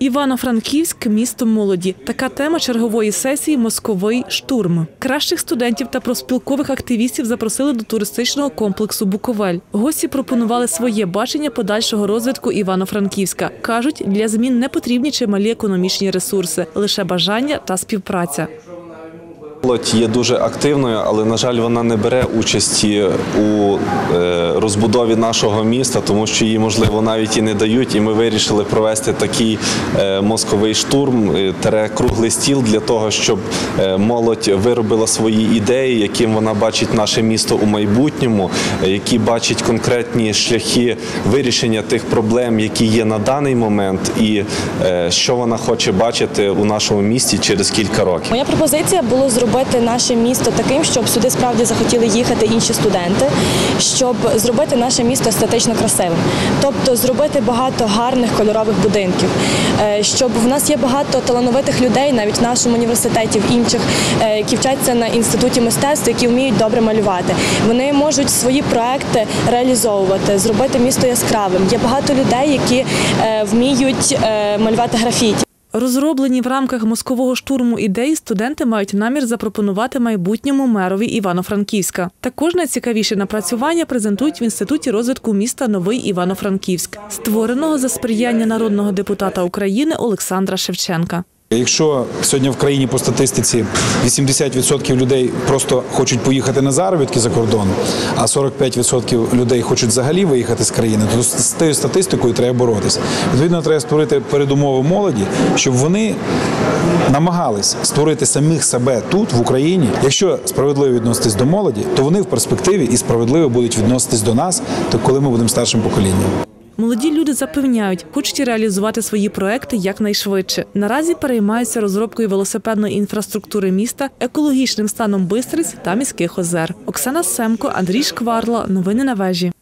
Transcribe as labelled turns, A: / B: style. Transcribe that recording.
A: Івано-Франківськ місто молоді. Така тема чергової сесії Московий штурм. Кращих студентів та профспілкових активістів запросили до туристичного комплексу Буковель. Гості пропонували своє бачення подальшого розвитку Івано-Франківська. кажуть, для змін не потрібні чималі економічні ресурси, лише бажання та співпраця.
B: Молодь є дуже активною, але на жаль, вона не бере участі у е, розбудові нашого міста, тому що її можливо навіть і не дають. І ми вирішили провести такий е, мозковий штурм, е, тере круглий стіл для того, щоб молодь виробила свої ідеї, яким вона бачить наше місто у майбутньому, які бачить конкретні шляхи вирішення тих проблем, які є на даний момент, і що вона хоче бачити у нашому місті через кілька років.
C: Моя пропозиція було зробити наше місто таким, щоб сюди справді захотіли їхати інші студенти, щоб зробити наше місто естетично красивим, тобто зробити багато гарних кольорових будинків, е, щоб в нас є багато талановитих людей, навіть в нашому університеті, в інших, е, які вчаться на інституті мистецтв, які вміють добре малювати. Вони можуть свої проекти реалізовувати, зробити місто яскравим. Є багато людей, які е, вміють малювати графіті.
A: Розроблені в рамках мозкового штурму ідеї студенти мають намір запропонувати майбутньому мерові Івано-Франківська. Також найцікавіші напрацювання презентують в інституті розвитку міста Новий Івано-Франківськ, створеного за сприяння народного депутата України Олександра Шевченка.
D: Якщо сьогодні в країні по статистиці 80% людей просто хочуть поїхати на заробітки за кордон, а 45% людей хочуть взагалі виїхати з країни, то з тією статистикою треба боротися. Відповідно, треба створити передумови молоді, щоб вони намагались створити самих себе тут, в Україні. Якщо справедливо відноситись до молоді, то вони в перспективі і справедливо будуть відноситись до нас, то коли ми будемо старшим поколінням.
A: Молоді люди запевняють, хочуть реалізувати свої проекти якнайшвидше. Наразі переймаються розробкою велосипедної інфраструктури міста, екологічним станом бистриць та міських озер. Оксана Семко, Андрій Шкварла. Новини на вежі.